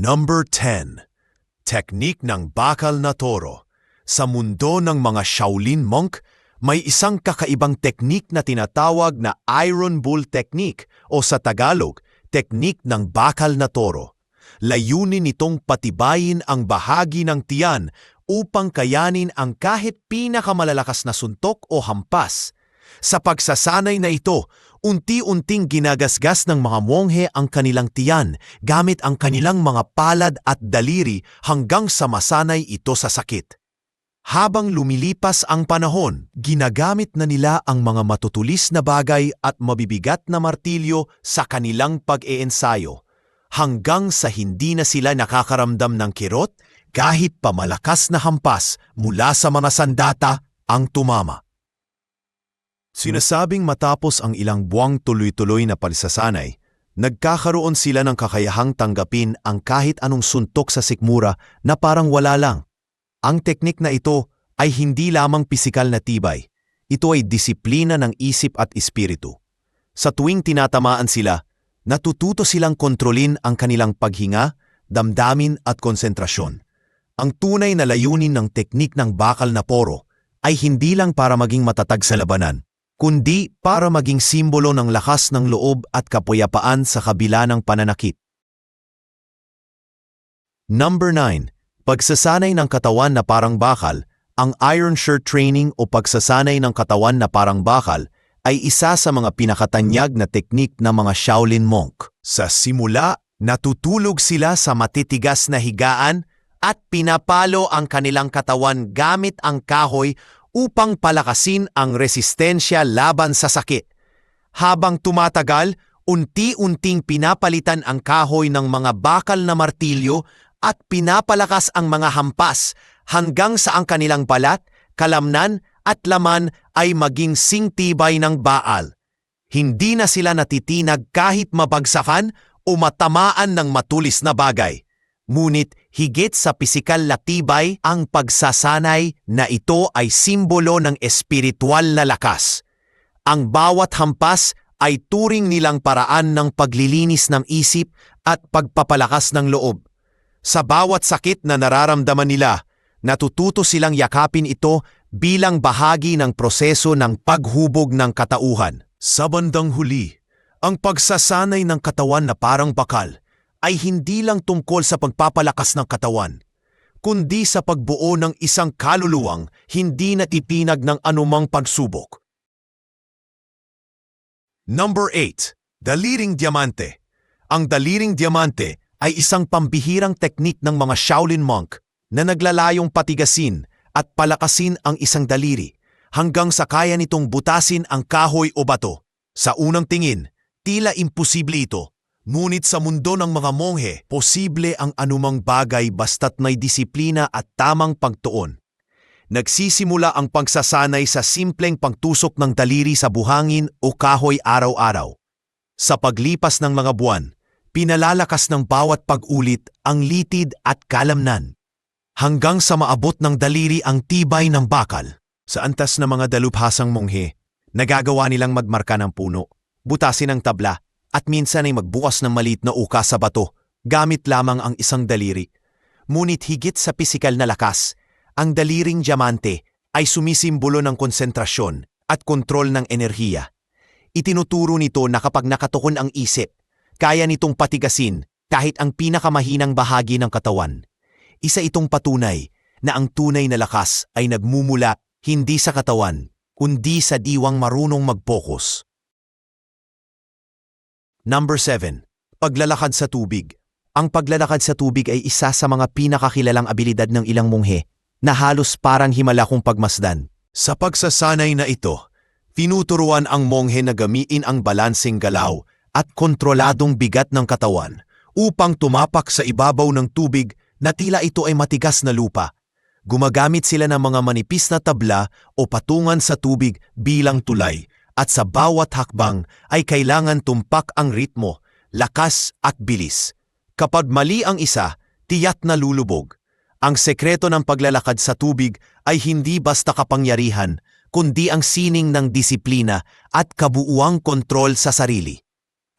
Number 10. Teknik ng bakal na toro. Sa mundo ng mga Shaolin monk, may isang kakaibang teknik na tinatawag na Iron Bull Technique o sa Tagalog, teknik ng bakal na toro. Layunin nitong patibayin ang bahagi ng tiyan upang kayanin ang kahit pinakamalalakas na suntok o hampas. Sa pagsasanay na ito, unti-unting ginagasgas ng mga monghe ang kanilang tiyan gamit ang kanilang mga palad at daliri hanggang sa masanay ito sa sakit. Habang lumilipas ang panahon, ginagamit na nila ang mga matutulis na bagay at mabibigat na martilyo sa kanilang pag-iensayo, hanggang sa hindi na sila nakakaramdam ng kirot kahit pamalakas na hampas mula sa mga sandata ang tumama. Sinasabing matapos ang ilang buwang tuloy-tuloy na palisasanay, nagkakaroon sila ng kakayahang tanggapin ang kahit anong suntok sa sikmura na parang wala lang. Ang teknik na ito ay hindi lamang pisikal na tibay. Ito ay disiplina ng isip at espiritu. Sa tuwing tinatamaan sila, natututo silang kontrolin ang kanilang paghinga, damdamin at konsentrasyon. Ang tunay na layunin ng teknik ng bakal na poro ay hindi lang para maging matatag sa labanan, kundi para maging simbolo ng lakas ng loob at kapayapaan sa kabila ng pananakit. Number 9. Pagsasanay ng katawan na parang bakal, ang Iron Shirt Training o pagsasanay ng katawan na parang bakal ay isa sa mga pinakatanyag na teknik ng mga Shaolin monk. Sa simula, natutulog sila sa matitigas na higaan at pinapalo ang kanilang katawan gamit ang kahoy upang palakasin ang resistensya laban sa sakit. Habang tumatagal, unti-unting pinapalitan ang kahoy ng mga bakal na martilyo at pinapalakas ang mga hampas hanggang sa ang kanilang balat, kalamnan at laman ay maging singtibay ng baal. Hindi na sila natitinag kahit mabagsakan o matamaan ng matulis na bagay. Ngunit higit sa pisikal na tibay ang pagsasanay na ito ay simbolo ng espiritual na lakas. Ang bawat hampas ay turing nilang paraan ng paglilinis ng isip at pagpapalakas ng loob. Sa bawat sakit na nararamdaman nila, natututo silang yakapin ito bilang bahagi ng proseso ng paghubog ng katauhan. Sa bandang huli, ang pagsasanay ng katawan na parang bakal ay hindi lang tungkol sa pagpapalakas ng katawan, kundi sa pagbuo ng isang kaluluwang hindi natitinag ng anumang pagsubok. Number 8. Daliring Diamante Ang daliring diamante ay isang pambihirang teknik ng mga Shaolin monk na naglalayong patigasin at palakasin ang isang daliri hanggang sa kaya nitong butasin ang kahoy o bato. Sa unang tingin, tila imposible ito. Ngunit sa mundo ng mga monghe, posible ang anumang bagay basta't may disiplina at tamang pagtuon. Nagsisimula ang pagsasanay sa simpleng pagtusok ng daliri sa buhangin o kahoy araw-araw. Sa paglipas ng mga buwan, pinalalakas ng bawat pag-ulit ang litid at kalamnan. Hanggang sa maabot ng daliri ang tibay ng bakal. Sa antas ng mga dalubhasang monghe, nagagawa nilang magmarka ng puno, butasin ang tabla, at minsan ay magbukas ng malit na uka sa bato, gamit lamang ang isang daliri. Ngunit higit sa pisikal na lakas, ang daliring diamante ay sumisimbolo ng konsentrasyon at kontrol ng enerhiya. Itinuturo nito na kapag nakatukon ang isip, kaya nitong patigasin kahit ang pinakamahinang bahagi ng katawan. Isa itong patunay na ang tunay na lakas ay nagmumula hindi sa katawan, kundi sa diwang marunong mag-focus. Number 7. Paglalakad sa tubig. Ang paglalakad sa tubig ay isa sa mga pinakakilalang abilidad ng ilang munghe na halos parang himala kong pagmasdan. Sa pagsasanay na ito, tinuturuan ang monghe na gamiin ang balansing galaw at kontroladong bigat ng katawan upang tumapak sa ibabaw ng tubig na tila ito ay matigas na lupa. Gumagamit sila ng mga manipis na tabla o patungan sa tubig bilang tulay at sa bawat hakbang ay kailangan tumpak ang ritmo, lakas at bilis. Kapag mali ang isa, tiyat na lulubog. Ang sekreto ng paglalakad sa tubig ay hindi basta kapangyarihan, kundi ang sining ng disiplina at kabuuang kontrol sa sarili.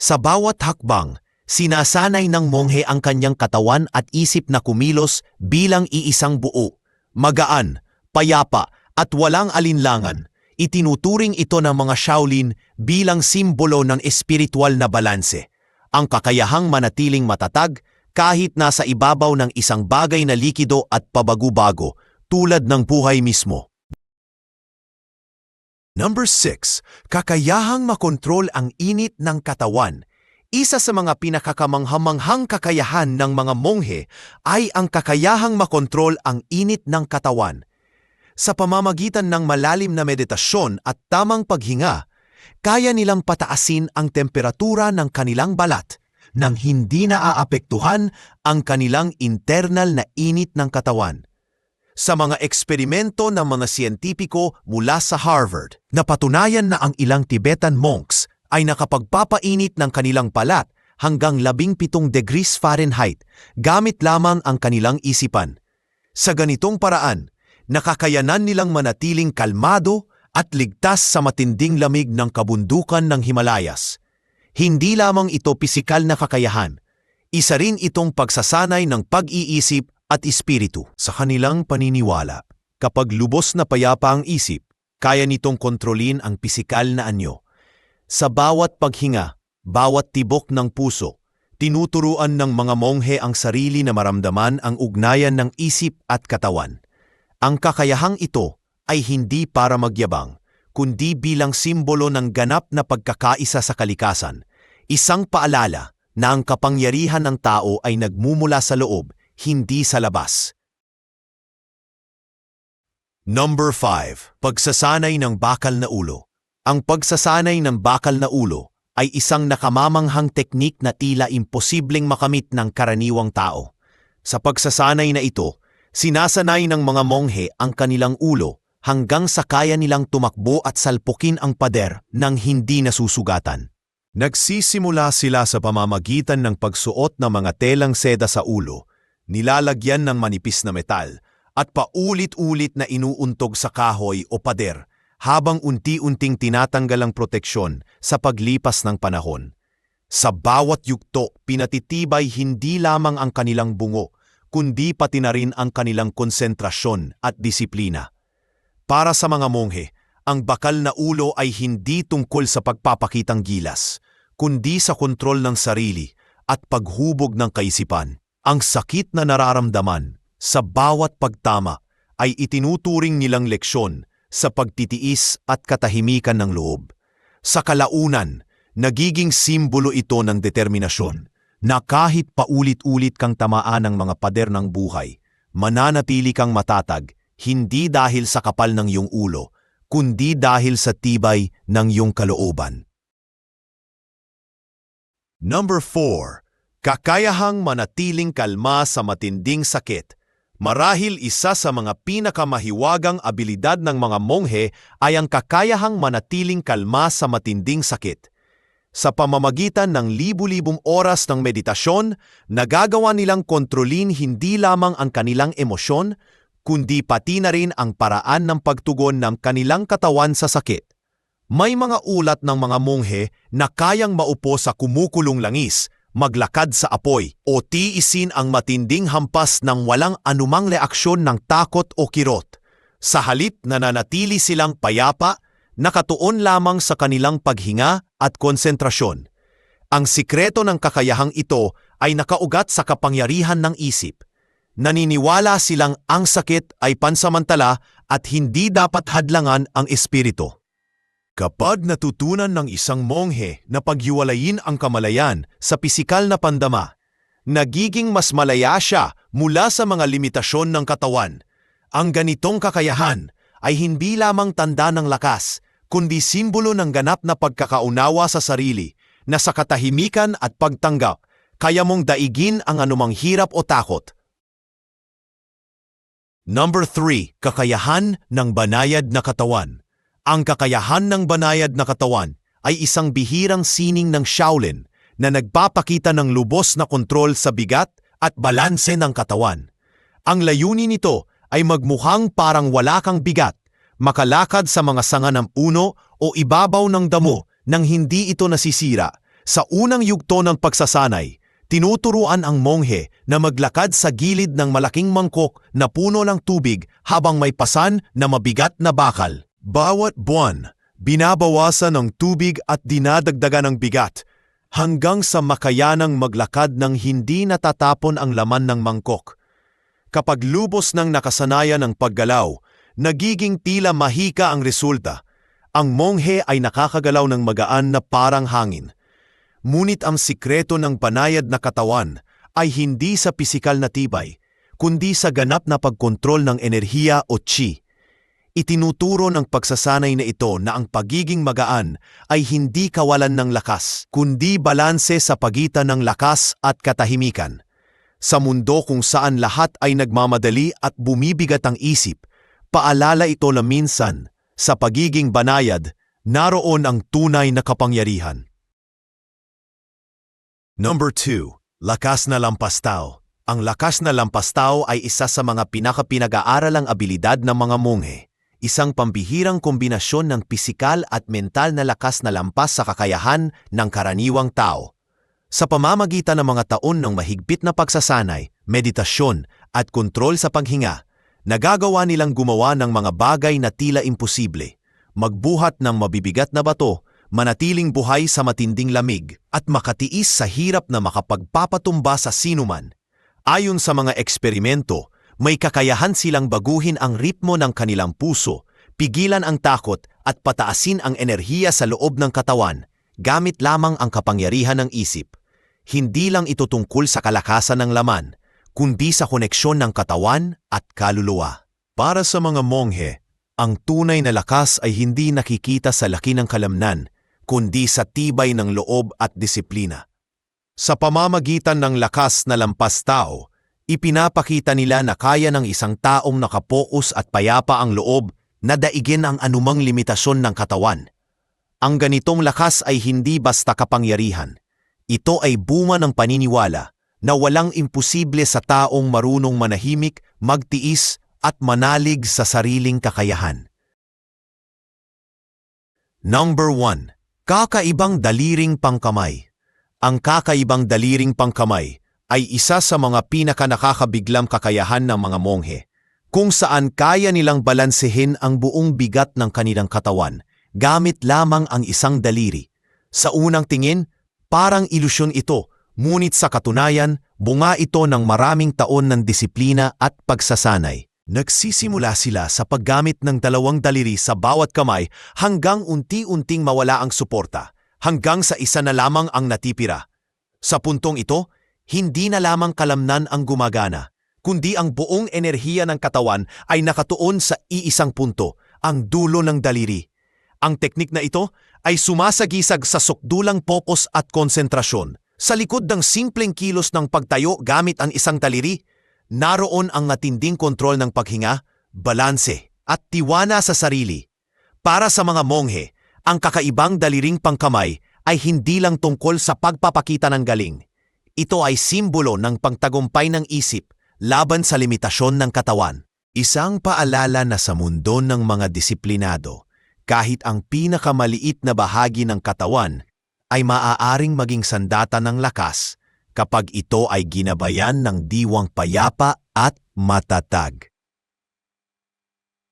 Sa bawat hakbang, Sinasanay ng monghe ang kanyang katawan at isip na kumilos bilang iisang buo. Magaan, payapa, at walang alinlangan. Itinuturing ito ng mga Shaolin bilang simbolo ng espiritual na balanse. Ang kakayahang manatiling matatag kahit nasa ibabaw ng isang bagay na likido at pabago-bago tulad ng buhay mismo. Number 6. Kakayahang makontrol ang init ng katawan. Isa sa mga pinakakamanghamanghang kakayahan ng mga monghe ay ang kakayahang makontrol ang init ng katawan. Sa pamamagitan ng malalim na meditasyon at tamang paghinga, kaya nilang pataasin ang temperatura ng kanilang balat nang hindi naaapektuhan ang kanilang internal na init ng katawan sa mga eksperimento ng mga siyentipiko mula sa Harvard. Napatunayan na ang ilang Tibetan monks ay nakapagpapainit ng kanilang balat hanggang 17 degrees Fahrenheit gamit lamang ang kanilang isipan. Sa ganitong paraan, nakakayanan nilang manatiling kalmado at ligtas sa matinding lamig ng kabundukan ng Himalayas. Hindi lamang ito pisikal na kakayahan, isa rin itong pagsasanay ng pag-iisip at espiritu sa kanilang paniniwala. Kapag lubos na payapa ang isip, kaya nitong kontrolin ang pisikal na anyo. Sa bawat paghinga, bawat tibok ng puso, tinuturuan ng mga monghe ang sarili na maramdaman ang ugnayan ng isip at katawan. Ang kakayahang ito ay hindi para magyabang, kundi bilang simbolo ng ganap na pagkakaisa sa kalikasan, isang paalala na ang kapangyarihan ng tao ay nagmumula sa loob hindi sa labas. Number 5. Pagsasanay ng bakal na ulo. Ang pagsasanay ng bakal na ulo ay isang nakamamanghang teknik na tila imposibleng makamit ng karaniwang tao. Sa pagsasanay na ito, sinasanay ng mga monghe ang kanilang ulo hanggang sa kaya nilang tumakbo at salpukin ang pader nang hindi nasusugatan. Nagsisimula sila sa pamamagitan ng pagsuot ng mga telang seda sa ulo nilalagyan ng manipis na metal at paulit-ulit na inuuntog sa kahoy o pader habang unti-unting tinatanggal ang proteksyon sa paglipas ng panahon. Sa bawat yugto, pinatitibay hindi lamang ang kanilang bungo, kundi pati na rin ang kanilang konsentrasyon at disiplina. Para sa mga monghe, ang bakal na ulo ay hindi tungkol sa pagpapakitang gilas, kundi sa kontrol ng sarili at paghubog ng kaisipan. Ang sakit na nararamdaman sa bawat pagtama ay itinuturing nilang leksyon sa pagtitiis at katahimikan ng loob. Sa kalaunan, nagiging simbolo ito ng determinasyon na kahit paulit-ulit kang tamaan ng mga pader ng buhay, mananatili kang matatag hindi dahil sa kapal ng iyong ulo, kundi dahil sa tibay ng iyong kalooban. Number 4 Kakayahang manatiling kalma sa matinding sakit. Marahil isa sa mga pinakamahiwagang abilidad ng mga monghe ay ang kakayahang manatiling kalma sa matinding sakit. Sa pamamagitan ng libu-libong oras ng meditasyon, nagagawa nilang kontrolin hindi lamang ang kanilang emosyon, kundi pati na rin ang paraan ng pagtugon ng kanilang katawan sa sakit. May mga ulat ng mga monghe na kayang maupo sa kumukulong langis maglakad sa apoy o tiisin ang matinding hampas ng walang anumang reaksyon ng takot o kirot. Sa halip na nanatili silang payapa, nakatuon lamang sa kanilang paghinga at konsentrasyon. Ang sikreto ng kakayahang ito ay nakaugat sa kapangyarihan ng isip. Naniniwala silang ang sakit ay pansamantala at hindi dapat hadlangan ang espiritu. Kapag natutunan ng isang monghe na paghiwalayin ang kamalayan sa pisikal na pandama, nagiging mas malaya siya mula sa mga limitasyon ng katawan. Ang ganitong kakayahan ay hindi lamang tanda ng lakas, kundi simbolo ng ganap na pagkakaunawa sa sarili na sa katahimikan at pagtanggap kaya mong daigin ang anumang hirap o takot. Number 3. Kakayahan ng banayad na katawan. Ang kakayahan ng banayad na katawan ay isang bihirang sining ng Shaolin na nagpapakita ng lubos na kontrol sa bigat at balanse ng katawan. Ang layunin nito ay magmukhang parang wala kang bigat, makalakad sa mga sanga ng puno o ibabaw ng damo nang hindi ito nasisira. Sa unang yugto ng pagsasanay, Tinuturuan ang monghe na maglakad sa gilid ng malaking mangkok na puno ng tubig habang may pasan na mabigat na bakal. Bawat buwan, binabawasan ng tubig at dinadagdagan ng bigat hanggang sa makayanang maglakad ng hindi natatapon ang laman ng mangkok. Kapag lubos ng nakasanayan ng paggalaw, nagiging tila mahika ang resulta. Ang monghe ay nakakagalaw ng magaan na parang hangin. Ngunit ang sikreto ng banayad na katawan ay hindi sa pisikal na tibay, kundi sa ganap na pagkontrol ng enerhiya o chi. Itinuturo ng pagsasanay na ito na ang pagiging magaan ay hindi kawalan ng lakas, kundi balanse sa pagitan ng lakas at katahimikan. Sa mundo kung saan lahat ay nagmamadali at bumibigat ang isip, paalala ito na minsan, sa pagiging banayad, naroon ang tunay na kapangyarihan. Number 2. Lakas na lampastaw. Ang lakas na lampastaw ay isa sa mga pinakapinag-aaralang abilidad ng mga monghe. Isang pambihirang kombinasyon ng pisikal at mental na lakas na lampas sa kakayahan ng karaniwang tao. Sa pamamagitan ng mga taon ng mahigpit na pagsasanay, meditasyon at kontrol sa paghinga, nagagawa nilang gumawa ng mga bagay na tila imposible. Magbuhat ng mabibigat na bato manatiling buhay sa matinding lamig at makatiis sa hirap na makapagpapatumba sa sinuman. Ayon sa mga eksperimento, may kakayahan silang baguhin ang ritmo ng kanilang puso, pigilan ang takot at pataasin ang enerhiya sa loob ng katawan gamit lamang ang kapangyarihan ng isip. Hindi lang ito tungkol sa kalakasan ng laman, kundi sa koneksyon ng katawan at kaluluwa. Para sa mga monghe, ang tunay na lakas ay hindi nakikita sa laki ng kalamnan, kundi sa tibay ng loob at disiplina. Sa pamamagitan ng lakas na lampas tao, ipinapakita nila na kaya ng isang taong nakapokus at payapa ang loob na daigin ang anumang limitasyon ng katawan. Ang ganitong lakas ay hindi basta kapangyarihan. Ito ay bunga ng paniniwala na walang imposible sa taong marunong manahimik, magtiis at manalig sa sariling kakayahan. Number 1. Kakaibang daliring pangkamay. Ang kakaibang daliring pangkamay ay isa sa mga pinakanakakabiglam kakayahan ng mga monghe, kung saan kaya nilang balansehin ang buong bigat ng kanilang katawan gamit lamang ang isang daliri. Sa unang tingin, parang ilusyon ito, ngunit sa katunayan, bunga ito ng maraming taon ng disiplina at pagsasanay. Nagsisimula sila sa paggamit ng dalawang daliri sa bawat kamay hanggang unti-unting mawala ang suporta, hanggang sa isa na lamang ang natipira. Sa puntong ito, hindi na lamang kalamnan ang gumagana, kundi ang buong enerhiya ng katawan ay nakatuon sa iisang punto, ang dulo ng daliri. Ang teknik na ito ay sumasagisag sa sukdulang pokos at konsentrasyon. Sa likod ng simpleng kilos ng pagtayo gamit ang isang daliri, Naroon ang matinding kontrol ng paghinga, balanse, at tiwana sa sarili. Para sa mga monghe, ang kakaibang daliring pangkamay ay hindi lang tungkol sa pagpapakita ng galing. Ito ay simbolo ng pangtagumpay ng isip laban sa limitasyon ng katawan. Isang paalala na sa mundo ng mga disiplinado, kahit ang pinakamaliit na bahagi ng katawan ay maaaring maging sandata ng lakas kapag ito ay ginabayan ng diwang payapa at matatag.